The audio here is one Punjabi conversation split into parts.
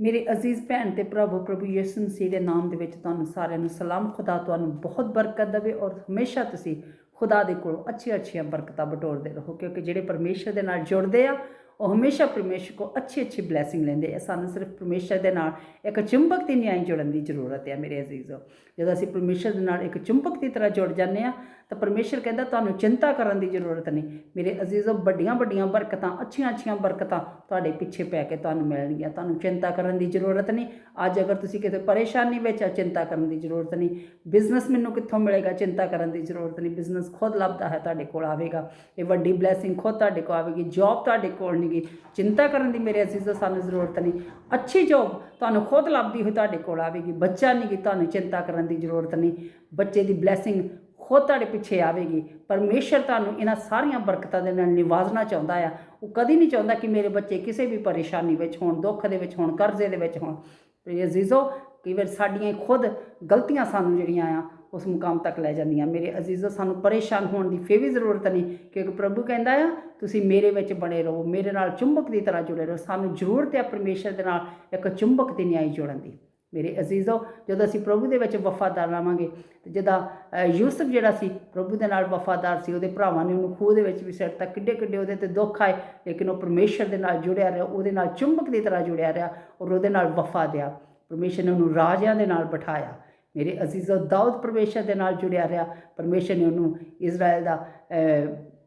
ਮੇਰੇ ਅਜ਼ੀਜ਼ ਭੈਣ ਤੇ ਪ੍ਰਭੂ ਪ੍ਰਭੂ ਯਿਸੂ ਮਸੀਹ ਦੇ ਨਾਮ ਦੇ ਵਿੱਚ ਤੁਹਾਨੂੰ ਸਾਰਿਆਂ ਨੂੰ ਸਲਾਮ, ਖੁਦਾ ਤੁਹਾਨੂੰ ਬਹੁਤ ਬਰਕਤ ਦੇਵੇ ਔਰ ਹਮੇਸ਼ਾ ਤੁਸੀਂ ਖੁਦਾ ਦੇ ਕੋਲੋਂ ਅੱਛੀਆਂ ਅੱਛੀਆਂ ਬਰਕਤਾਂ ਬਟੋਰਦੇ ਰਹੋ, ਕਿਉਂਕਿ ਜਿਹੜੇ ਪਰਮੇਸ਼ਰ ਦੇ ਨਾਲ ਜੁੜਦੇ ਆ ਉਹ ਹਮੇਸ਼ਾ ਪਰਮੇਸ਼ਰ ਕੋ ਅੱਛੀ ਅੱਛੀ ਬਲੇਸਿੰਗ ਲੈਂਦੇ ਆ। ਸਾਨੂੰ ਸਿਰਫ ਪਰਮੇਸ਼ਰ ਦੇ ਨਾਲ ਇੱਕ ਚੁੰਬਕ ਦੀ ਨਿਆਂ ਜੁੜਨ ਦੀ ਜ਼ਰੂਰਤ ਹੈ ਮੇਰੇ ਅਜ਼ੀਜ਼ੋ। ਜਦੋਂ ਅਸੀਂ ਪਰਮੇਸ਼ਰ ਦੇ ਨਾਲ ਇੱਕ ਚੁੰਬਕ ਦੀ ਤਰ੍ਹਾਂ ਜੁੜ ਜਾਂਦੇ ਆ, ਤਾਂ ਪਰਮੇਸ਼ਰ ਕਹਿੰਦਾ, ਤੁਹਾਨੂੰ ਚਿੰਤਾ ਕਰਨ ਦੀ ਜ਼ਰੂਰਤ ਨਹੀਂ। ਮੇਰੇ ਅਜ਼ੀਜ਼ੋ, ਵੱਡੀਆਂ ਵੱਡੀਆਂ ਬਰਕਤਾਂ, ਅੱਛੀਆਂ ਅੱਛੀਆਂ ਬਰਕਤਾਂ ਤੁਹਾਡੇ ਪਿੱਛੇ ਪੈ ਕੇ ਤੁਹਾਨੂੰ ਮਿਲਣਗੀਆਂ। ਤੁਹਾਨੂੰ ਚਿੰਤਾ ਕਰਨ ਦੀ ਜ਼ਰੂਰਤ ਨਹੀਂ। ਅੱਜ ਅਗਰ ਤੁਸੀਂ ਕਿਤੇ ਪਰੇਸ਼ਾਨੀ ਵਿੱਚ ਆ, ਚਿੰਤਾ ਕਰਨ ਦੀ ਜ਼ਰੂਰਤ ਨਹੀਂ। ਬਿਜ਼ਨਸ ਮੈਨੂੰ ਕਿੱਥੋਂ ਮਿਲੇਗਾ? ਚਿੰਤਾ ਕਰਨ ਦੀ ਜ਼ਰੂਰਤ ਨਹੀਂ। ਬਿਜ਼ਨਸ ਖੁਦ ਲੱਭਦਾ ਹੈ ਤੁਹਾਡੇ ਕੋਲ ਆਵੇਗਾ। ਇਹ ਵੱਡੀ ਬਲੇਸਿੰਗ ਖੁਦ ਤੁਹਾਡੇ ਕੋਲ ਆਵੇਗੀ। ਜੌਬ ਤੁਹਾਡੇ ਕੋਲ ਨਹੀਂ ਨਹੀਂਗੀ ਚਿੰਤਾ ਕਰਨ ਦੀ ਮੇਰੇ ਅਜ਼ੀਜ਼ੋ ਸਾਨੂੰ ਜ਼ਰੂਰਤ ਨਹੀਂ। ਅੱਛੀ ਜੋਬ ਤੁਹਾਨੂੰ ਖੁਦ ਲੱਭਦੀ ਹੋਈ ਤੁਹਾਡੇ ਕੋਲ ਆਵੇਗੀ। ਬੱਚਾ ਨਹੀਂ ਕਿ ਤੁਹਾਨੂੰ ਚਿੰਤਾ ਕਰਨ ਦੀ ਜ਼ਰੂਰਤ ਨਹੀਂ। ਬੱਚੇ ਦੀ ਬਲੇਸਿੰਗ ਖੁਦ ਤੁਹਾਡੇ ਪਿੱਛੇ ਆਵੇਗੀ। ਪਰਮੇਸ਼ਰ ਤੁਹਾਨੂੰ ਇਹਨਾਂ ਸਾਰੀਆਂ ਬਰਕਤਾਂ ਦੇ ਨਾਲ ਨਿਵਾਜ਼ਣਾ ਚਾਹੁੰਦਾ ਆ। ਉਹ ਕਦੀ ਨਹੀਂ ਚਾਹੁੰਦਾ ਕਿ ਮੇਰੇ ਬੱਚੇ ਕਿਸੇ ਵੀ ਪਰੇਸ਼ਾਨੀ ਵਿੱਚ ਹੋਣ, ਦੁੱਖ ਦੇ ਵਿੱਚ ਹੋਣ, ਕਰਜ਼ੇ ਦੇ ਵਿੱਚ ਹੋਣ। ਤੇ ਅਜ਼ੀਜ਼ੋ ਕਈ ਵਾਰ ਸਾਡੀਆਂ ਖੁਦ ਗਲਤੀਆਂ ਸਾਨੂੰ ਜਿਹੜੀਆਂ ਆ ਉਸ ਮੁਕਾਮ ਤੱਕ ਲੈ ਜਾਂਦੀਆਂ। ਮੇਰੇ ਅਜ਼ੀਜ਼ੋ ਸਾਨੂੰ ਪਰੇਸ਼ਾਨ ਹੋਣ ਦੀ ਫੇ ਵੀ ਜ਼ਰੂਰਤ ਨਹੀਂ, ਕਿਉਂਕਿ ਪ੍ਰਭੂ ਕਹਿੰਦਾ ਆ, ਤੁਸੀਂ ਮੇਰੇ ਵਿੱਚ ਬਣੇ ਰਹੋ, ਮੇਰੇ ਨਾਲ ਚੁੰਬਕ ਦੀ ਤਰ੍ਹਾਂ ਜੁੜੇ ਰਹੋ। ਸਾਨੂੰ ਜ਼ਰੂਰਤ ਹੈ ਪਰਮੇਸ਼ਰ ਦੇ ਨਾਲ ਇੱਕ ਚੁੰਬਕ ਦੀ ਨਿਆਈ ਜੋੜਨ ਦੀ। ਮੇਰੇ ਅਜ਼ੀਜ਼ੋ, ਜਦੋਂ ਅਸੀਂ ਪ੍ਰਭੂ ਦੇ ਵਿੱਚ ਵਫਾਦਾਰ ਰਵਾਂਗੇ, ਤੇ ਜਿਹਦਾ ਯੂਸਫ ਜਿਹੜਾ ਸੀ, ਪ੍ਰਭੂ ਦੇ ਨਾਲ ਵਫਾਦਾਰ ਸੀ, ਉਹਦੇ ਭਰਾਵਾਂ ਨੇ ਉਹਨੂੰ ਖੂਹ ਦੇ ਵਿੱਚ ਵੀ ਸਿੱਟਤਾ ਕਿੱਡੇ ਕਿੱਡੇ ਉਹਦੇ ਤੇ ਦੁੱਖ ਆਏ, ਲੇਕਿਨ ਉਹ ਪਰਮੇਸ਼ਰ ਦੇ ਨਾਲ ਜੁੜਿਆ ਰਿਹਾ, ਉਹਦੇ ਨਾਲ ਚੁੰਬਕ ਦੀ ਤਰ੍ਹਾਂ ਜੁੜਿਆ ਰਿਹਾ, ਔਰ ਉਹਦੇ ਨਾਲ ਵਫਾ ਦਿਆ। ਪਰਮੇਸ਼ਰ ਨੇ ਉਹਨੂੰ ਰਾਜਿਆਂ ਦੇ ਨਾਲ ਬਿਠਾਇਆ। ਮੇਰੇ ਅਜ਼ੀਜ਼ੋ ਦਾਊਦ ਪਰਮੇਸ਼ਰ ਦੇ ਨਾਲ ਜੁੜਿਆ ਰਿਹਾ, ਪਰਮੇਸ਼ਰ ਨੇ ਉਹਨੂੰ ਇਜ਼ਰਾਈਲ ਦਾ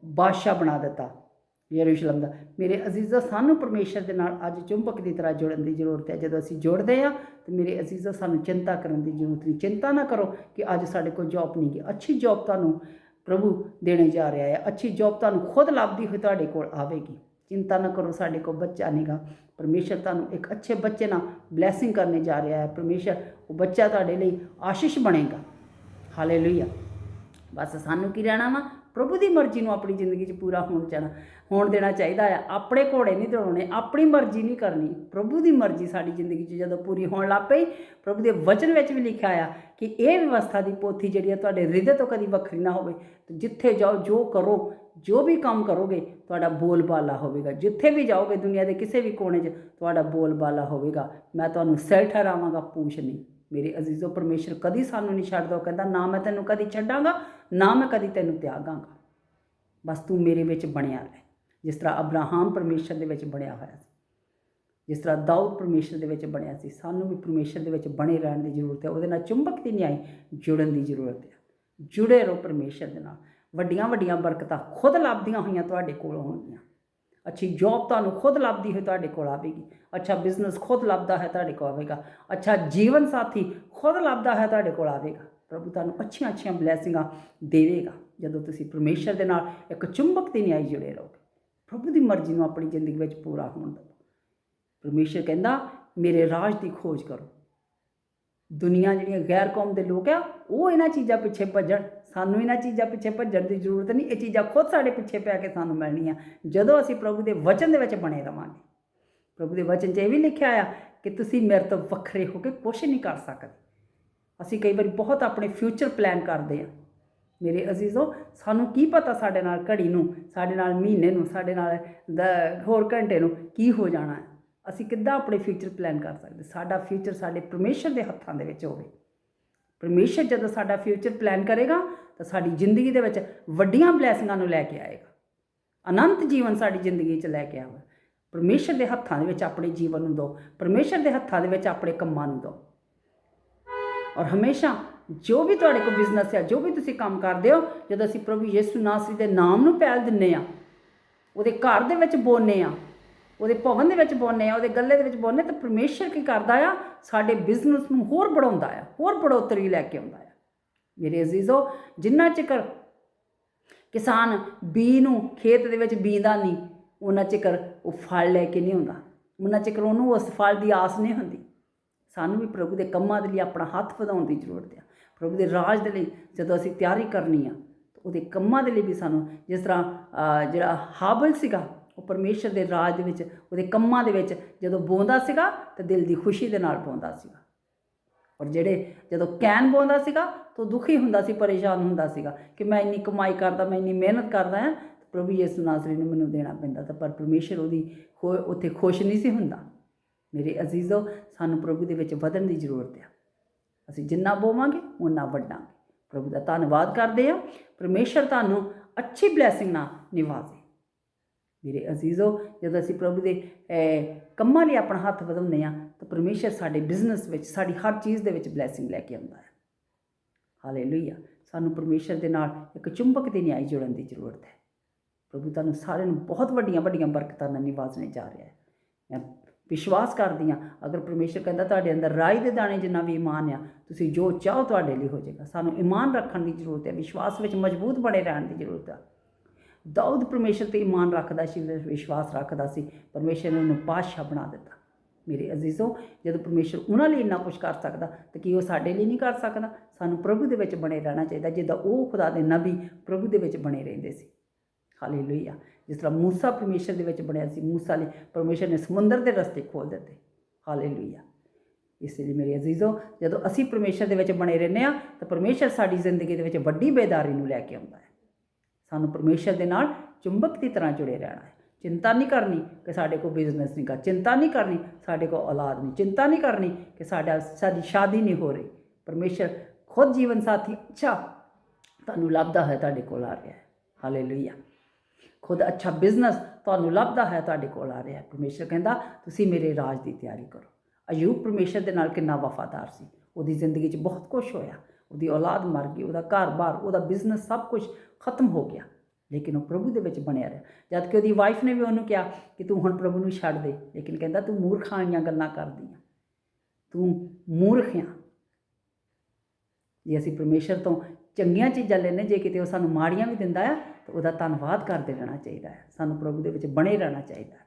ਬਾਦਸ਼ਾਹ ਬਣਾ ਦਿੱਤਾ, ਯਰੂਸ਼ਲਮ ਦਾ। ਮੇਰੇ ਅਜ਼ੀਜ਼ੋ ਸਾਨੂੰ ਪਰਮੇਸ਼ਰ ਦੇ ਨਾਲ ਅੱਜ ਚੁੰਬਕ ਦੀ ਤਰ੍ਹਾਂ ਜੁੜਨ ਦੀ ਜ਼ਰੂਰਤ ਹੈ। ਜਦੋਂ ਅਸੀਂ ਜੁੜਦੇ ਆ ਤੇ ਮੇਰੇ ਅਜ਼ੀਜ਼ੋ ਸਾਨੂੰ ਚਿੰਤਾ ਕਰਨ ਦੀ ਜ਼ਰੂਰਤ ਨਹੀਂ। ਚਿੰਤਾ ਨਾ ਕਰੋ ਕਿ ਅੱਜ ਸਾਡੇ ਕੋਲ ਜੌਬ ਨਹੀਂ ਗੀ ਅੱਛੀ ਜੌਬ ਤੁਹਾਨੂੰ ਪ੍ਰਭੂ ਦੇਣੇ ਜਾ ਰਿਹਾ ਹੈ। ਅੱਛੀ ਜੌਬ ਤੁਹਾਨੂੰ ਖੁਦ ਲੱਭਦੀ ਹੋਈ ਤੁਹਾਡੇ ਕੋਲ ਆਵੇਗੀ। ਚਿੰਤਾ ਨਾ ਕਰੋ, ਸਾਡੇ ਕੋਲ ਬੱਚਾ ਨਹੀਂਗਾ ਪਰਮੇਸ਼ਰ ਤੁਹਾਨੂੰ ਇੱਕ ਅੱਛੇ ਬੱਚੇ ਨਾਲ ਬਲੇਸਿੰਗ ਕਰਨੇ ਜਾ ਰਿਹਾ ਹੈ। ਪਰਮੇਸ਼ਰ ਉਹ ਬੱਚਾ ਤੁਹਾਡੇ ਲਈ ਆਸ਼ੀਸ਼ ਬਣੇਗਾ। ਹਾਲੇਲੂਇਆ ਬਸ ਸਾਨੂੰ ਕੀ ਰਹਿਣਾ ਵਾ? ਪ੍ਰਭੂ ਦੀ ਮਰਜ਼ੀ ਨੂੰ ਆਪਣੀ ਜ਼ਿੰਦਗੀ 'ਚ ਪੂਰਾ ਹੋਣ ਚਾਹਣਾ ਹੋਣ ਦੇਣਾ ਚਾਹੀਦਾ ਆ। ਆਪਣੇ ਘੋੜੇ ਨਹੀਂ ਦੌੜਨੇ ਆਪਣੀ ਮਰਜ਼ੀ ਨਹੀਂ ਕਰਨੀ। ਪ੍ਰਭੂ ਦੀ ਮਰਜ਼ੀ ਸਾਡੀ ਜ਼ਿੰਦਗੀ 'ਚ ਜਦੋਂ ਪੂਰੀ ਹੋਣ ਲੱਗ ਪਈ, ਪ੍ਰਭੂ ਦੇ ਵਚਨ ਵਿੱਚ ਵੀ ਲਿਖਿਆ ਆ ਕਿ ਇਹ ਵਿਵਸਥਾ ਦੀ ਪੋਥੀ ਜਿਹੜੀ ਆ ਤੁਹਾਡੇ ਹਿਰਦੇ ਤੋਂ ਕਦੀ ਵੱਖਰੀ ਨਾ ਹੋਵੇ। ਤੇ ਜਿੱਥੇ ਜਾਓ, ਜੋ ਕਰੋ, ਜੋ ਵੀ ਕੰਮ ਕਰੋਗੇ, ਤੁਹਾਡਾ ਬੋਲਬਾਲਾ ਹੋਵੇਗਾ। ਜਿੱਥੇ ਵੀ ਜਾਓਗੇ ਦੁਨੀਆ ਦੇ ਕਿਸੇ ਵੀ ਕੋਨੇ 'ਚ, ਤੁਹਾਡਾ ਬੋਲਬਾਲਾ ਹੋਵੇਗਾ। ਮੈਂ ਤੁਹਾਨੂੰ ਸਿਰ ਠਹਿਰਾਵਾਂਗਾ, ਪੂਛ ਨਹੀਂ। ਮੇਰੇ ਅਜ਼ੀਜ਼ੋ ਪਰਮੇਸ਼ਰ ਕਦੀ ਸਾਨੂੰ ਨਹੀਂ ਛੱਡਦਾ, ਉਹ ਕਹਿੰਦਾ, ਨਾ ਮੈਂ ਤੈਨੂੰ ਕਦੀ ਛੱਡਾਂਗਾ, ਨਾ ਮੈਂ ਕਦੀ ਤੈਨੂੰ ਤਿਆਗਾਂਗਾ। ਬਸ ਤੂੰ ਮੇਰੇ ਵਿੱਚ ਬਣਿਆ ਰਹਿ। ਜਿਸ ਤਰ੍ਹਾਂ ਅਬਰਾਹਾਮ ਪਰਮੇਸ਼ਰ ਦੇ ਵਿੱਚ ਬਣਿਆ ਹੋਇਆ ਸੀ, ਜਿਸ ਤਰ੍ਹਾਂ ਦਾਊਦ ਪਰਮੇਸ਼ਰ ਦੇ ਵਿੱਚ ਬਣਿਆ ਸੀ, ਸਾਨੂੰ ਵੀ ਪਰਮੇਸ਼ਰ ਦੇ ਵਿੱਚ ਬਣੇ ਰਹਿਣ ਦੀ ਜ਼ਰੂਰਤ ਹੈ, ਉਹਦੇ ਨਾਲ ਚੁੰਬਕ ਦੀ ਨਿਆਈ ਜੁੜਨ ਦੀ ਜ਼ਰੂਰਤ ਹੈ। ਜੁੜੇ ਰਹੋ ਪਰਮੇਸ਼ਰ ਦੇ ਨਾਲ। ਵੱਡੀਆਂ ਵੱਡੀਆਂ ਬਰਕਤਾਂ ਖੁਦ ਲੱਭਦੀਆਂ ਹੋਈਆਂ ਤੁਹਾਡੇ ਕੋਲ ਹੋਣਗੀਆਂ। ਅੱਛੀ ਜੌਬ ਤੁਹਾਨੂੰ ਖੁਦ ਲੱਭਦੀ ਹੋਈ ਤੁਹਾਡੇ ਕੋਲ ਆਵੇਗੀ। ਅੱਛਾ ਬਿਜ਼ਨਸ ਖੁਦ ਲੱਭਦਾ ਹੈ ਤੁਹਾਡੇ ਕੋਲ ਆਵੇਗਾ। ਅੱਛਾ ਜੀਵਨ ਸਾਥੀ ਖੁਦ ਲੱਭਦਾ ਹੈ ਤੁਹਾਡੇ ਕੋਲ ਆਵੇਗਾ। ਪ੍ਰਭੂ ਤੁਹਾਨੂੰ ਅੱਛੀਆਂ ਅੱਛੀਆਂ ਬਲੇਸਿੰਗਾਂ ਦੇਵੇਗਾ। ਜਦੋਂ ਤੁਸੀਂ ਪਰਮੇਸ਼ਰ ਦੇ ਨਾਲ ਇੱਕ ਚੁੰਬਕ ਦੀ ਨਿਆਈ ਜੁੜੇ ਰਹੋਗੇ। ਪ੍ਰਭੂ ਦੀ ਮਰਜ਼ੀ ਨੂੰ ਆਪਣੀ ਜ਼ਿੰਦਗੀ ਵਿੱਚ ਪੂਰਾ ਹੋਣ ਦਿਓ। ਪਰਮੇਸ਼ਰ ਕਹਿੰਦਾ, ਮੇਰੇ ਰਾਜ ਦੀ ਖੋਜ ਕਰੋ। ਦੁਨੀਆ ਜਿਹੜੀਆਂ ਗੈਰ ਕੌਮ ਦੇ ਲੋਕ ਆ, ਉਹ ਇਹਨਾਂ ਚੀਜ਼ਾਂ ਪਿੱਛੇ ਭੱਜਣ। ਸਾਨੂੰ ਇਹਨਾਂ ਚੀਜ਼ਾਂ ਪਿੱਛੇ ਭੱਜਣ ਦੀ ਜ਼ਰੂਰਤ ਨਹੀਂ, ਇਹ ਚੀਜ਼ਾਂ ਖੁਦ ਸਾਡੇ ਪਿੱਛੇ ਪੈ ਕੇ ਸਾਨੂੰ ਮਿਲਣੀਆਂ। ਜਦੋਂ ਅਸੀਂ ਪ੍ਰਭੂ ਦੇ ਵਚਨ ਦੇ ਵਿੱਚ ਬਣੇ ਰਵਾਂਗੇ। ਪ੍ਰਭੂ ਦੇ ਵਚਨ 'ਚ ਇਹ ਵੀ ਲਿਖਿਆ ਆ ਕਿ ਤੁਸੀਂ ਮੇਰੇ ਤੋਂ ਵੱਖਰੇ ਹੋ ਕੇ ਕੁਝ ਨਹੀਂ ਕਰ ਸਕਦੇ। ਅਸੀਂ ਕਈ ਵਾਰੀ ਬਹੁਤ ਆਪਣੇ ਫਿਊਚਰ ਪਲਾਨ ਕਰਦੇ ਆ। ਮੇਰੇ ਅਜ਼ੀਜ਼ੋ, ਸਾਨੂੰ ਕੀ ਪਤਾ ਸਾਡੇ ਨਾਲ ਘੜੀ ਨੂੰ, ਸਾਡੇ ਨਾਲ ਮਹੀਨੇ ਨੂੰ, ਸਾਡੇ ਨਾਲ ਹੋਰ ਘੰਟੇ ਨੂੰ ਕੀ ਹੋ ਜਾਣਾ ਹੈ। ਅਸੀਂ ਕਿੱਦਾਂ ਆਪਣੇ ਫਿਊਚਰ ਪਲਾਨ ਕਰ ਸਕਦੇ? ਸਾਡਾ ਫਿਊਚਰ ਸਾਡੇ ਪਰਮੇਸ਼ਰ ਦੇ ਹੱਥਾਂ ਦੇ ਵਿੱਚ ਹੋਵੇ। ਪਰਮੇਸ਼ਰ ਜਦੋਂ ਸਾਡਾ ਫਿਊਚਰ ਪਲਾਨ ਕਰੇਗਾ, ਤਾਂ ਸਾਡੀ ਜ਼ਿੰਦਗੀ ਦੇ ਵਿੱਚ ਵੱਡੀਆਂ ਬਲੇਸਿੰਗਾਂ ਨੂੰ ਲੈ ਕੇ ਆਏਗਾ। ਅਨੰਤ ਜੀਵਨ ਸਾਡੀ ਜ਼ਿੰਦਗੀ 'ਚ ਲੈ ਕੇ ਆਵੇ ਪਰਮੇਸ਼ਰ ਦੇ ਹੱਥਾਂ ਦੇ ਵਿੱਚ ਆਪਣੇ ਜੀਵਨ ਨੂੰ ਦਿਓ। ਪਰਮੇਸ਼ਰ ਦੇ ਹੱਥਾਂ ਦੇ ਵਿੱਚ ਆਪਣੇ ਕੰਮਾਂ ਨੂੰ ਦਿਓ। ਔਰ ਹਮੇਸ਼ਾ ਜੋ ਵੀ ਤੁਹਾਡੇ ਕੋਲ ਬਿਜ਼ਨਸ ਹੈ ਜੋ ਵੀ ਤੁਸੀਂ ਕੰਮ ਕਰਦੇ ਹੋ, ਜਦੋਂ ਅਸੀਂ ਪ੍ਰਭੂ ਯਿਸੂ ਨਾਸਰੀ ਦੇ ਨਾਮ ਨੂੰ ਪਹਿਲ ਦਿੰਨੇ ਆ, ਉਹਦੇ ਘਰ ਦੇ ਵਿੱਚ ਬੋਲਨੇ ਆ ਉਹਦੇ ਭਵਨ ਦੇ ਵਿੱਚ ਬੋਨੇ ਆ, ਉਹਦੇ ਗੱਲੇ ਦੇ ਵਿੱਚ ਬੋਲਨੇ ਤਾਂ ਪਰਮੇਸ਼ਰ ਕੀ ਕਰਦਾ ਆ? ਸਾਡੇ ਬਿਜ਼ਨਸ ਨੂੰ ਹੋਰ ਬੜਾਉਂਦਾ ਆ, ਹੋਰ ਬੜੋਤਰੀ ਲੈ ਕੇ ਆਉਂਦਾ ਆ। ਮੇਰੇ ਅਜ਼ੀਜ਼ੋ, ਜਿੰਨਾ ਚਿਕਰ ਕਿਸਾਨ ਬੀ ਨੂੰ ਖੇਤ ਦੇ ਵਿੱਚ ਬੀਂਦਾ ਨਹੀਂ ਉਹਨਾਂ ਚਿਕਰ ਉਹ ਫਲ ਲੈ ਕੇ ਨਹੀਂ ਆਉਂਦਾ। ਉਹਨਾਂ ਚਿਕਰ ਉਹਨੂੰ ਉਸ ਫਲ ਦੀ ਆਸ ਨਹੀਂ ਹੁੰਦੀ। ਸਾਨੂੰ ਵੀ ਪ੍ਰਭੂ ਦੇ ਕੰਮਾਂ ਦੇ ਲਈ ਆਪਣਾ ਹੱਥ ਵਧਾਉਣ ਦੀ ਜ਼ਰੂਰਤ ਹੈ ਪ੍ਰਭੂ ਦੇ ਰਾਜ ਦੇ ਲਈ ਜਦੋਂ ਅਸੀਂ ਤਿਆਰੀ ਕਰਨੀ ਆ, ਤਾਂ ਉਹਦੇ ਕੰਮਾਂ ਦੇ ਲਈ ਵੀ ਸਾਨੂੰ ਜਿਸ ਤਰ੍ਹਾਂ ਜਿਹੜਾ ਹਾਬਲ ਸੀਗਾ ਉਹ ਪਰਮੇਸ਼ਰ ਦੇ ਰਾਜ ਦੇ ਵਿੱਚ, ਉਹਦੇ ਕੰਮਾਂ ਦੇ ਵਿੱਚ ਜਦੋਂ ਬੋਂਦਾ ਸੀਗਾ ਤਾਂ ਦਿਲ ਦੀ ਖੁਸ਼ੀ ਦੇ ਨਾਲ ਬੋਂਦਾ ਸੀਗਾ। ਔਰ ਜਿਹੜੇ ਜਦੋਂ ਕੈਨ ਬੋਂਦਾ ਸੀਗਾ ਤਾਂ ਦੁਖੀ ਹੁੰਦਾ ਸੀ, ਪਰੇਸ਼ਾਨ ਹੁੰਦਾ ਸੀਗਾ ਕਿ ਮੈਂ ਇੰਨੀ ਕਮਾਈ ਕਰਦਾ, ਮੈਂ ਇੰਨੀ ਮਿਹਨਤ ਕਰਦਾ ਹਾਂ ਪ੍ਰਭੂ ਯਿਸੂ ਨਾਸਰੀ ਨੂੰ ਮੈਨੂੰ ਦੇਣਾ ਪੈਂਦਾ ਤਾਂ ਪਰ ਪਰਮੇਸ਼ਰ ਉਹਦੀ ਉੱਥੇ ਖੁਸ਼ ਨਹੀਂ ਸੀ ਹੁੰਦਾ। ਮੇਰੇ ਅਜ਼ੀਜ਼ੋ, ਸਾਨੂੰ ਪ੍ਰਭੂ ਦੇ ਵਿੱਚ ਵਧਣ ਦੀ ਜ਼ਰੂਰਤ ਹੈ ਅਸੀਂ ਜਿੰਨਾ ਬੋਵਾਂਗੇ ਉਨਾ ਵੱਡਾਂਗੇ ਪ੍ਰਭੂ ਦਾ ਧੰਨਵਾਦ ਕਰਦੇ ਹਾਂ। ਪਰਮੇਸ਼ਰ ਤੁਹਾਨੂੰ ਅੱਛੀ ਬਲੇਸਿੰਗ ਨਾਲ ਨਿਵਾਜ਼ੇ ਮੇਰੇ ਅਜ਼ੀਜ਼ੋ ਜਦੋਂ ਅਸੀਂ ਪ੍ਰਭੂ ਦੇ ਕੰਮਾਂ ਲਈ ਆਪਣਾ ਹੱਥ ਵਧਾਉਂਦੇ ਹਾਂ, ਤਾਂ ਪਰਮੇਸ਼ਰ ਸਾਡੇ ਬਿਜ਼ਨਸ ਵਿੱਚ, ਸਾਡੀ ਹਰ ਚੀਜ਼ ਦੇ ਵਿੱਚ ਬਲੇਸਿੰਗ ਲੈ ਕੇ ਆਉਂਦਾ ਹੈ। ਹਾਲੇਲੂਇਆ ਸਾਨੂੰ ਪਰਮੇਸ਼ਰ ਦੇ ਨਾਲ ਇੱਕ ਚੁੰਬਕ ਦੇ ਨਿਆਈ ਜੁੜਨ ਦੀ ਜ਼ਰੂਰਤ ਹੈ। ਪ੍ਰਭੂ ਤੁਹਾਨੂੰ ਸਾਰਿਆਂ ਨੂੰ ਬਹੁਤ ਵੱਡੀਆਂ ਵੱਡੀਆਂ ਬਰਕਤਾਂ ਨਾਲ ਨਿਵਾਜ਼ਣੇ ਜਾ ਰਿਹਾ ਹੈ। ਮੈਂ ਵਿਸ਼ਵਾਸ ਕਰਦੀ ਹਾਂ, ਅਗਰ ਪਰਮੇਸ਼ਰ ਕਹਿੰਦਾ ਤੁਹਾਡੇ ਅੰਦਰ ਰਾਈ ਦੇ ਦਾਣੇ ਜਿੰਨਾ ਵੀ ਇਮਾਨ ਆ, ਤੁਸੀਂ ਜੋ ਚਾਹੋ ਤੁਹਾਡੇ ਲਈ ਹੋ ਜਾਏਗਾ। ਸਾਨੂੰ ਈਮਾਨ ਰੱਖਣ ਦੀ ਜ਼ਰੂਰਤ ਹੈ, ਵਿਸ਼ਵਾਸ ਵਿੱਚ ਮਜ਼ਬੂਤ ਬਣੇ ਰਹਿਣ ਦੀ ਜ਼ਰੂਰਤ ਹੈ ਦਾਊਦ ਪਰਮੇਸ਼ਰ ਤੇ ਈਮਾਨ ਰੱਖਦਾ ਸੀ ਵਿਸ਼ਵਾਸ ਰੱਖਦਾ ਸੀ। ਪਰਮੇਸ਼ਰ ਨੇ ਉਹਨੂੰ ਪਾਤਸ਼ਾਹ ਬਣਾ ਦਿੱਤਾ। ਮੇਰੇ ਅਜ਼ੀਜ਼ੋ, ਜਦੋਂ ਪਰਮੇਸ਼ਰ ਉਹਨਾਂ ਲਈ ਇੰਨਾ ਕੁਝ ਕਰ ਸਕਦਾ, ਤਾਂ ਕੀ ਉਹ ਸਾਡੇ ਲਈ ਨਹੀਂ ਕਰ ਸਕਦਾ? ਸਾਨੂੰ ਪ੍ਰਭੂ ਦੇ ਵਿੱਚ ਬਣੇ ਰਹਿਣਾ ਚਾਹੀਦਾ, ਜਿੱਦਾਂ ਉਹ ਖੁਦਾ ਦੇ ਨਬੀ ਪ੍ਰਭੂ ਦੇ ਵਿੱਚ ਬਣੇ ਰਹਿੰਦੇ ਸੀ। ਹਾਲੇਲੂਇਆ। ਜਿਸ ਤਰ੍ਹਾਂ ਮੂਸਾ ਪਰਮੇਸ਼ਰ ਦੇ ਵਿੱਚ ਬਣਿਆ ਸੀ, ਮੂਸਾ ਲਈ ਪਰਮੇਸ਼ਰ ਨੇ ਸਮੁੰਦਰ ਦੇ ਰਸਤੇ ਖੋਲ ਦਿੱਤੇ। ਹਾਲੇਲੂਇਆ। ਇਸ ਲਈ ਮੇਰੇ ਅਜ਼ੀਜ਼ੋ, ਜਦੋਂ ਅਸੀਂ ਪਰਮੇਸ਼ਰ ਦੇ ਵਿੱਚ ਬਣੇ ਰਹਿੰਦੇ ਆ ਤਾਂ ਪਰਮੇਸ਼ਰ ਸਾਡੀ ਜ਼ਿੰਦਗੀ ਦੇ ਵਿੱਚ ਵੱਡੀ ਬੇਦਾਰੀ ਨੂੰ ਲੈ ਕੇ ਆਉਂਦਾ ਹੈ। ਸਾਨੂੰ ਪਰਮੇਸ਼ਰ ਦੇ ਨਾਲ ਚੁੰਬਕ ਦੀ ਤਰ੍ਹਾਂ ਜੁੜੇ ਰਹਿਣਾ ਹੈ। ਚਿੰਤਾ ਨਹੀਂ ਕਰਨੀ ਕਿ ਸਾਡੇ ਕੋਲ ਬਿਜ਼ਨਸ ਨਹੀਂ ਕਰ ਚਿੰਤਾ ਨਹੀਂ ਕਰਨੀ ਸਾਡੇ ਕੋਲ ਔਲਾਦ ਨਹੀਂ। ਚਿੰਤਾ ਨਹੀਂ ਕਰਨੀ ਕਿ ਸਾਡਾ ਸਾਡੀ ਸ਼ਾਦੀ ਨਹੀਂ ਹੋ ਰਹੀ। ਪਰਮੇਸ਼ਰ ਖੁਦ ਜੀਵਨ ਸਾਥੀ, ਅੱਛਾ, ਤੁਹਾਨੂੰ ਲੱਭਦਾ ਹੈ ਤੁਹਾਡੇ ਕੋਲ ਆ ਰਿਹਾ ਹੈ। ਹਾਲੇਲੂਇਆ ਖੁਦ ਅੱਛਾ ਬਿਜ਼ਨਸ ਤੁਹਾਨੂੰ ਲੱਭਦਾ ਹੈ ਤੁਹਾਡੇ ਕੋਲ ਆ ਰਿਹਾ ਹੈ। ਪਰਮੇਸ਼ਰ ਕਹਿੰਦਾ, ਤੁਸੀਂ ਮੇਰੇ ਰਾਜ ਦੀ ਤਿਆਰੀ ਕਰੋ। ਅਯੂਬ ਪਰਮੇਸ਼ਰ ਦੇ ਨਾਲ ਕਿੰਨਾ ਵਫਾਦਾਰ ਸੀ। ਉਹਦੀ ਜ਼ਿੰਦਗੀ 'ਚ ਬਹੁਤ ਕੁਝ ਹੋਇਆ। ਉਹਦੀ ਔਲਾਦ ਮਰ ਗਈ, ਉਹਦਾ ਘਰ-ਬਾਰ, ਉਹਦਾ ਬਿਜ਼ਨਸ ਸਭ ਕੁਝ ਖਤਮ ਹੋ ਗਿਆ। ਲੇਕਿਨ ਉਹ ਪ੍ਰਭੂ ਦੇ ਵਿੱਚ ਬਣਿਆ ਰਿਹਾ। ਜਦ ਕਿ ਉਹਦੀ ਵਾਈਫ ਨੇ ਵੀ ਉਹਨੂੰ ਕਿਹਾ ਕਿ ਤੂੰ ਹੁਣ ਪ੍ਰਭੂ ਨੂੰ ਛੱਡ ਦੇ। ਲੇਕਿਨ ਕਹਿੰਦਾ, ਤੂੰ ਮੂਰਖਾਂ ਆਈਆਂ ਗੱਲਾਂ ਕਰਦੀ ਆ। ਤੂੰ ਮੂਰਖ ਆ। ਜੇ ਅਸੀਂ ਪਰਮੇਸ਼ਰ ਤੋਂ ਚੰਗੀਆਂ ਚੀਜ਼ਾਂ ਲੈਣੇ ਜੇ ਕਿਤੇ ਉਹ ਸਾਨੂੰ ਮਾੜੀਆਂ ਵੀ ਦਿੰਦਾ ਆ, ਤਾਂ ਉਹਦਾ ਧੰਨਵਾਦ ਕਰਦੇ ਰਹਿਣਾ ਚਾਹੀਦਾ ਹੈ ਸਾਨੂੰ ਪ੍ਰਭੂ ਦੇ ਵਿੱਚ ਬਣੇ ਰਹਿਣਾ ਚਾਹੀਦਾ ਹੈ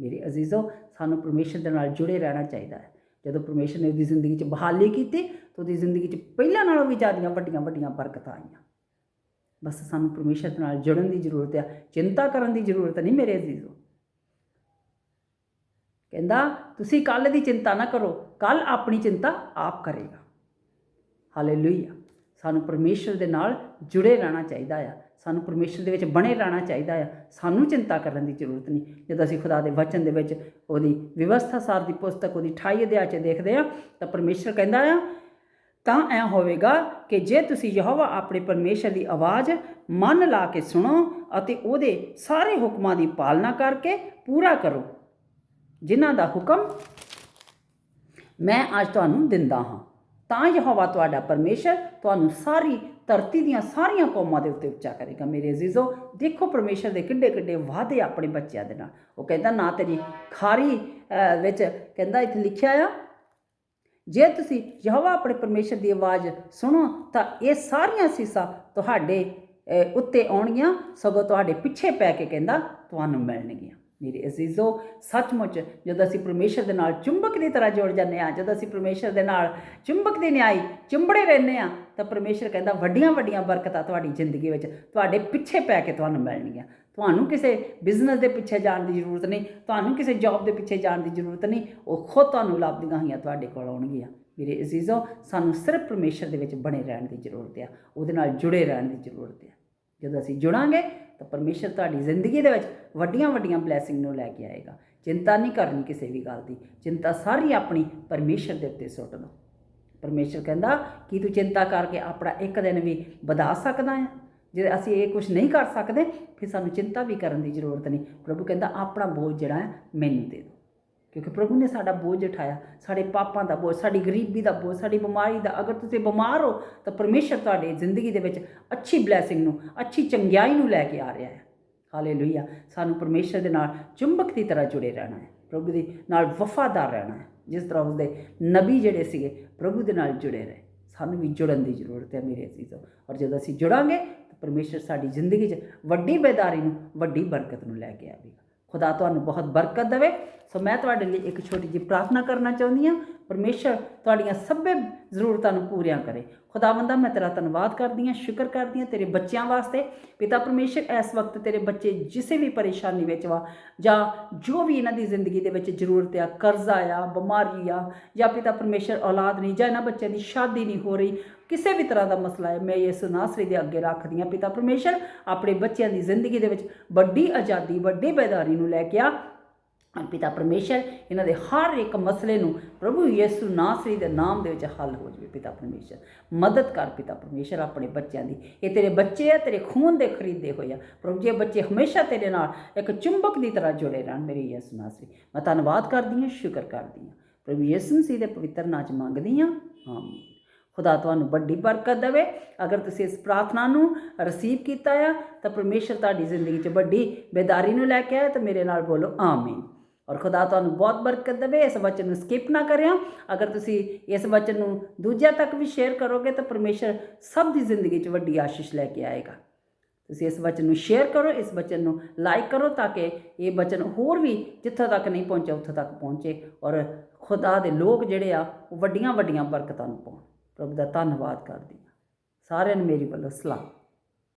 ਮੇਰੇ ਅਜ਼ੀਜ਼ੋ, ਸਾਨੂੰ ਪਰਮੇਸ਼ਰ ਦੇ ਨਾਲ ਜੁੜੇ ਰਹਿਣਾ ਚਾਹੀਦਾ ਹੈ ਜਦੋਂ ਪਰਮੇਸ਼ਰ ਨੇ ਉਹਦੀ ਜ਼ਿੰਦਗੀ 'ਚ ਬਹਾਲੀ ਕੀਤੀ, ਤਾਂ ਉਹਦੀ ਜ਼ਿੰਦਗੀ 'ਚ ਪਹਿਲਾਂ ਨਾਲੋਂ ਵੀ ਜ਼ਿਆਦੀਆਂ ਵੱਡੀਆਂ ਵੱਡੀਆਂ ਬਰਕਤਾਂ ਆਈਆਂ। ਬਸ ਸਾਨੂੰ ਪਰਮੇਸ਼ਰ ਦੇ ਨਾਲ ਜੁੜਨ ਦੀ ਜ਼ਰੂਰਤ ਆ, ਚਿੰਤਾ ਕਰਨ ਦੀ ਜ਼ਰੂਰਤ ਨਹੀਂ ਮੇਰੇ ਅਜ਼ੀਜ਼ੋ ਕਹਿੰਦਾ, ਤੁਸੀਂ ਕੱਲ ਦੀ ਚਿੰਤਾ ਨਾ ਕਰੋ ਕੱਲ ਆਪਣੀ ਚਿੰਤਾ ਆਪ ਕਰੇਗਾ। ਹਾਲੇਲੂਇਆ ਸਾਨੂੰ ਪਰਮੇਸ਼ਰ ਦੇ ਨਾਲ ਜੁੜੇ ਰਹਿਣਾ ਚਾਹੀਦਾ ਆ। ਸਾਨੂੰ ਪਰਮੇਸ਼ਰ ਦੇ ਵਿੱਚ ਬਣੇ ਰਹਿਣਾ ਚਾਹੀਦਾ ਆ। ਸਾਨੂੰ ਚਿੰਤਾ ਕਰਨ ਦੀ ਜ਼ਰੂਰਤ ਨਹੀਂ। ਜਦੋਂ ਅਸੀਂ ਖੁਦਾ ਦੇ ਵਚਨ ਦੇ ਵਿੱਚ ਉਹਦੀ ਵਿਵਸਥਾ ਸਾਰ ਦੀ ਪੁਸਤਕ, ਉਹਦੀ 28 ਅਧਿਆਇ 'ਚ ਦੇਖਦੇ ਆ ਤਾਂ ਪਰਮੇਸ਼ਰ ਕਹਿੰਦਾ ਆ ਤਾਂ ਐ ਹੋਵੇਗਾ ਕਿ ਜੇ ਤੁਸੀਂ ਯਹੋਵਾ ਆਪਣੇ ਪਰਮੇਸ਼ਰ ਦੀ ਆਵਾਜ਼ ਮਨ ਲਾ ਕੇ ਸੁਣੋ ਅਤੇ ਉਹਦੇ ਸਾਰੇ ਹੁਕਮਾਂ ਦੀ ਪਾਲਣਾ ਕਰਕੇ ਪੂਰਾ ਕਰੋ। ਜਿਨ੍ਹਾਂ ਦਾ ਹੁਕਮ ਮੈਂ ਅੱਜ ਤੁਹਾਨੂੰ ਦਿੰਦਾ ਹਾਂ, ਤਾਂ ਯਹੋਵਾ ਤੁਹਾਡਾ ਪਰਮੇਸ਼ਰ ਤੁਹਾਨੂੰ ਸਾਰੀ ਧਰਤੀ ਦੀਆਂ ਸਾਰੀਆਂ ਕੌਮਾਂ ਦੇ ਉੱਤੇ ਉੱਚਾ ਕਰੇਗਾ। ਮੇਰੇ ਅਜ਼ੀਜ਼ੋ, ਦੇਖੋ ਪਰਮੇਸ਼ਰ ਦੇ ਕਿੱਡੇ ਕਿੱਡੇ ਵਾਅਦੇ ਆਪਣੇ ਬੱਚਿਆਂ ਦੇ ਨਾਲ। ਉਹ ਕਹਿੰਦਾ, ਨਾ ਤੇਰੀ ਖਾਰੀ ਵਿੱਚ ਕਹਿੰਦਾ, ਇੱਥੇ ਲਿਖਿਆ ਆ ਜੇ ਤੁਸੀਂ ਯਹੋਵਾ ਆਪਣੇ ਪਰਮੇਸ਼ਰ ਦੀ ਆਵਾਜ਼ ਸੁਣੋ, ਤਾਂ ਇਹ ਸਾਰੀਆਂ ਸੀਸਾਂ ਤੁਹਾਡੇ ਉੱਤੇ ਆਉਣਗੀਆਂ, ਸਗੋਂ ਤੁਹਾਡੇ ਪਿੱਛੇ ਪੈ ਕੇ ਕਹਿੰਦਾ, ਤੁਹਾਨੂੰ ਮਿਲਣਗੀਆਂ। ਮੇਰੇ ਅਜ਼ੀਜ਼ੋ, ਸੱਚਮੁੱਚ ਜਦੋਂ ਅਸੀਂ ਪਰਮੇਸ਼ਰ ਦੇ ਨਾਲ ਚੁੰਬਕ ਦੀ ਤਰ੍ਹਾਂ ਜੁੜ ਜਾਂਦੇ ਆ ਜਦੋਂ ਅਸੀਂ ਪਰਮੇਸ਼ਰ ਦੇ ਨਾਲ ਚੁੰਬਕ ਦੇ ਨਿਆਈ ਚੁੰਬੜੇ ਰਹਿੰਦੇ ਆ ਤਾਂ ਪਰਮੇਸ਼ਰ ਕਹਿੰਦਾ ਵੱਡੀਆਂ ਵੱਡੀਆਂ ਬਰਕਤਾਂ ਤੁਹਾਡੀ ਜ਼ਿੰਦਗੀ ਵਿੱਚ ਤੁਹਾਡੇ ਪਿੱਛੇ ਪੈ ਕੇ ਤੁਹਾਨੂੰ ਮਿਲਣਗੀਆਂ। ਤੁਹਾਨੂੰ ਕਿਸੇ ਬਿਜ਼ਨਸ ਦੇ ਪਿੱਛੇ ਜਾਣ ਦੀ ਜ਼ਰੂਰਤ ਨਹੀਂ, ਤੁਹਾਨੂੰ ਕਿਸੇ ਜੌਬ ਦੇ ਪਿੱਛੇ ਜਾਣ ਦੀ ਜ਼ਰੂਰਤ ਨਹੀਂ, ਉਹ ਖੁਦ ਤੁਹਾਨੂੰ ਲੱਭਦੀਆਂ ਹੋਈਆਂ ਤੁਹਾਡੇ ਕੋਲ ਆਉਣਗੀਆਂ। ਮੇਰੇ ਅਜ਼ੀਜ਼ੋ, ਸਾਨੂੰ ਸਿਰਫ ਪਰਮੇਸ਼ਰ ਦੇ ਵਿੱਚ ਬਣੇ ਰਹਿਣ ਦੀ ਜ਼ਰੂਰਤ ਆ, ਉਹਦੇ ਨਾਲ ਜੁੜੇ ਰਹਿਣ ਦੀ ਜ਼ਰੂਰਤ ਆ। ਜਦੋਂ ਅਸੀਂ ਜੁੜਾਂਗੇ ਤਾਂ ਪਰਮੇਸ਼ਰ ਤੁਹਾਡੀ ਜ਼ਿੰਦਗੀ ਦੇ ਵਿੱਚ ਵੱਡੀਆਂ ਵੱਡੀਆਂ ਬਲੇਸਿੰਗ ਨੂੰ ਲੈ ਕੇ ਆਏਗਾ। ਚਿੰਤਾ ਨਹੀਂ ਕਰਨੀ ਕਿਸੇ ਵੀ ਗੱਲ ਦੀ। ਚਿੰਤਾ ਸਾਰੀ ਆਪਣੀ ਪਰਮੇਸ਼ਰ ਦੇ ਉੱਤੇ ਸੁੱਟ ਦਿਓ ਪਰਮੇਸ਼ਰ ਕਹਿੰਦਾ, ਕਿ ਤੂੰ ਚਿੰਤਾ ਕਰਕੇ ਆਪਣਾ ਇੱਕ ਦਿਨ ਵੀ ਵਧਾ ਸਕਦਾ ਹੈ ਜੇ ਅਸੀਂ ਇਹ ਕੁਝ ਨਹੀਂ ਕਰ ਸਕਦੇ, ਫਿਰ ਸਾਨੂੰ ਚਿੰਤਾ ਵੀ ਕਰਨ ਦੀ ਜ਼ਰੂਰਤ ਨਹੀਂ। ਪ੍ਰਭੂ ਕਹਿੰਦਾ, ਆਪਣਾ ਬੋਝ ਜਿਹੜਾ ਹੈ ਮੈਨੂੰ ਦੇ ਦਿਓ। ਕਿਉਂਕਿ ਪ੍ਰਭੂ ਨੇ ਸਾਡਾ ਬੋਝ ਉਠਾਇਆ ਸਾਡੇ ਪਾਪਾਂ ਦਾ ਬੋਝ, ਸਾਡੀ ਗਰੀਬੀ ਦਾ ਬੋਝ, ਸਾਡੀ ਬਿਮਾਰੀ ਦਾ। ਅਗਰ ਤੁਸੀਂ ਬਿਮਾਰ ਹੋ, ਤਾਂ ਪਰਮੇਸ਼ਰ ਤੁਹਾਡੀ ਜ਼ਿੰਦਗੀ ਦੇ ਵਿੱਚ ਅੱਛੀ ਬਲੇਸਿੰਗ ਨੂੰ, ਅੱਛੀ ਚੰਗਿਆਈ ਨੂੰ ਲੈ ਕੇ ਆ ਰਿਹਾ ਹੈ। ਹਾਲੇਲੂਇਆ ਸਾਨੂੰ ਪਰਮੇਸ਼ਰ ਦੇ ਨਾਲ ਚੁੰਬਕ ਦੀ ਤਰ੍ਹਾਂ ਜੁੜੇ ਰਹਿਣਾ ਹੈ। ਪ੍ਰਭੂ ਦੇ ਨਾਲ ਵਫਾਦਾਰ ਰਹਿਣਾ ਹੈ। ਜਿਸ ਤਰ੍ਹਾਂ ਉਸਦੇ ਨਬੀ ਜਿਹੜੇ ਸੀਗੇ, ਪ੍ਰਭੂ ਦੇ ਨਾਲ ਜੁੜੇ ਰਹੇ। ਸਾਨੂੰ ਵੀ ਜੁੜਨ ਦੀ ਜ਼ਰੂਰਤ ਹੈ ਮੇਰੇ ਅਜ਼ੀਜ਼ੋ ਔਰ ਜਦੋਂ ਅਸੀਂ ਜੁੜਾਂਗੇ, ਤਾਂ ਪਰਮੇਸ਼ਰ ਸਾਡੀ ਜ਼ਿੰਦਗੀ 'ਚ ਵੱਡੀ ਬੇਦਾਰੀ ਨੂੰ, ਵੱਡੀ ਬਰਕਤ ਨੂੰ ਲੈ ਕੇ ਆਵੇਗਾ। ਖੁਦਾ ਤੁਹਾਨੂੰ ਬਹੁਤ ਬਰਕਤ ਦੇਵੇ। ਸੋ ਮੈਂ ਤੁਹਾਡੇ ਲਈ ਇੱਕ ਛੋਟੀ ਜਿਹੀ ਪ੍ਰਾਰਥਨਾ ਕਰਨਾ ਚਾਹੁੰਦੀ ਹਾਂ। ਪਰਮੇਸ਼ਰ ਤੁਹਾਡੀਆਂ ਸਭੇ ਜ਼ਰੂਰਤਾਂ ਨੂੰ ਪੂਰੀਆਂ ਕਰੇ। ਖੁਦਾਵੰਦਾ, ਮੈਂ ਤੇਰਾ ਧੰਨਵਾਦ ਕਰਦੀ ਹਾਂ, ਸ਼ੁਕਰ ਕਰਦੀ ਹਾਂ ਤੇਰੇ ਬੱਚਿਆਂ ਵਾਸਤੇ। ਪਿਤਾ ਪਰਮੇਸ਼ਰ, ਇਸ ਵਕਤ ਤੇਰੇ ਬੱਚੇ ਜਿਸੇ ਵੀ ਪਰੇਸ਼ਾਨੀ ਵਿੱਚ ਵਾ, ਜਾਂ ਜੋ ਵੀ ਇਹਨਾਂ ਦੀ ਜ਼ਿੰਦਗੀ ਦੇ ਵਿੱਚ ਜ਼ਰੂਰਤ ਆ, ਕਰਜ਼ਾ ਆ, ਬਿਮਾਰੀ ਆ, ਜਾਂ ਪਿਤਾ ਪਰਮੇਸ਼ਰ ਔਲਾਦ ਨਹੀਂ, ਜਾਂ ਇਹਨਾਂ ਬੱਚਿਆਂ ਦੀ ਸ਼ਾਦੀ ਨਹੀਂ ਹੋ ਰਹੀ, ਕਿਸੇ ਵੀ ਤਰ੍ਹਾਂ ਦਾ ਮਸਲਾ ਹੈ, ਮੈਂ ਇਸ ਨਾਸਰੀ ਦੇ ਅੱਗੇ ਰੱਖਦੀ ਹਾਂ। ਪਿਤਾ ਪਰਮੇਸ਼ਰ, ਆਪਣੇ ਬੱਚਿਆਂ ਦੀ ਜ਼ਿੰਦਗੀ ਦੇ ਵਿੱਚ ਵੱਡੀ ਆਜ਼ਾਦੀ, ਵੱਡੀ ਬੇਦਾਰੀ ਨੂੰ ਲੈ ਕੇ ਆ ਪਿਤਾ ਪਰਮੇਸ਼ਰ, ਇਹਨਾਂ ਦੇ ਹਰ ਇੱਕ ਮਸਲੇ ਨੂੰ ਪ੍ਰਭੂ ਯਿਸੂ ਨਾਸਰੀ ਦੇ ਨਾਮ ਦੇ ਵਿੱਚ ਹੱਲ ਹੋ ਜਾਵੇ ਪਿਤਾ ਪਰਮੇਸ਼ਰ। ਮਦਦ ਕਰ ਪਿਤਾ ਪਰਮੇਸ਼ਰ ਆਪਣੇ ਬੱਚਿਆਂ ਦੀ। ਇਹ ਤੇਰੇ ਬੱਚੇ ਆ, ਤੇਰੇ ਖੂਨ ਦੇ ਖਰੀਦੇ ਹੋਏ ਆ। ਪ੍ਰਭੂ ਜੀ ਬੱਚੇ ਹਮੇਸ਼ਾ ਤੇਰੇ ਨਾਲ ਇੱਕ ਚੁੰਬਕ ਦੀ ਤਰ੍ਹਾਂ ਜੁੜੇ ਰਹਿਣ, ਮੇਰੇ ਯਿਸੂ ਨਾਸਰੀ। ਮੈਂ ਧੰਨਵਾਦ ਕਰਦੀ ਹਾਂ, ਸ਼ੁਕਰ ਕਰਦੀ ਹਾਂ। ਪ੍ਰਭੂ ਯਿਸੂ ਮਸੀਹ ਦੇ ਪਵਿੱਤਰ ਨਾਮ 'ਚ ਮੰਗਦੀ ਹਾਂ। ਆਮੀਨ। ਖੁਦਾ ਤੁਹਾਨੂੰ ਵੱਡੀ ਬਰਕਤ ਦੇਵੇ। ਅਗਰ ਤੁਸੀਂ ਇਸ ਪ੍ਰਾਰਥਨਾ ਨੂੰ ਰਿਸੀਵ ਕੀਤਾ ਆ, ਤਾਂ ਪਰਮੇਸ਼ਰ ਤੁਹਾਡੀ ਜ਼ਿੰਦਗੀ 'ਚ ਵੱਡੀ ਬੇਦਾਰੀ ਨੂੰ ਲੈ ਕੇ ਆਇਆ ਤਾਂ ਮੇਰੇ ਨਾਲ ਬੋਲੋ, ਆਮੀਨ। ਔਰ ਖੁਦਾ ਤੁਹਾਨੂੰ ਬਹੁਤ ਬਰਕਤ ਦੇਵੇ, ਇਸ ਵਚਨ ਨੂੰ ਸਕਿਪ ਨਾ ਕਰਿਓ। ਅਗਰ ਤੁਸੀਂ ਇਸ ਵਚਨ ਨੂੰ ਦੂਜਿਆਂ ਤੱਕ ਵੀ ਸ਼ੇਅਰ ਕਰੋਗੇ, ਤਾਂ ਪਰਮੇਸ਼ਰ ਸਭ ਦੀ ਜ਼ਿੰਦਗੀ 'ਚ ਵੱਡੀ ਆਸ਼ੀਸ਼ ਲੈ ਕੇ ਆਏਗਾ। ਤੁਸੀਂ ਇਸ ਵਚਨ ਨੂੰ ਸ਼ੇਅਰ ਕਰੋ, ਇਸ ਵਚਨ ਨੂੰ ਲਾਈਕ ਕਰੋ ਤਾਂ ਕਿ ਇਹ ਵਚਨ ਹੋਰ ਵੀ ਜਿੱਥੋਂ ਤੱਕ ਨਹੀਂ ਪਹੁੰਚਿਆ, ਉੱਥੋਂ ਤੱਕ ਪਹੁੰਚੇ। ਔਰ ਖੁਦਾ ਦੇ ਲੋਕ ਜਿਹੜੇ ਆ, ਉਹ ਵੱਡੀਆਂ ਵੱਡੀਆਂ ਬਰਕਤਾਂ ਨੂੰ ਪਾਉਣ। ਪ੍ਰਭੂ ਦਾ ਧੰਨਵਾਦ ਕਰਦੀ ਹਾਂ। ਸਾਰਿਆਂ ਨੂੰ ਮੇਰੀ ਵੱਲੋਂ ਸਲਾਮ।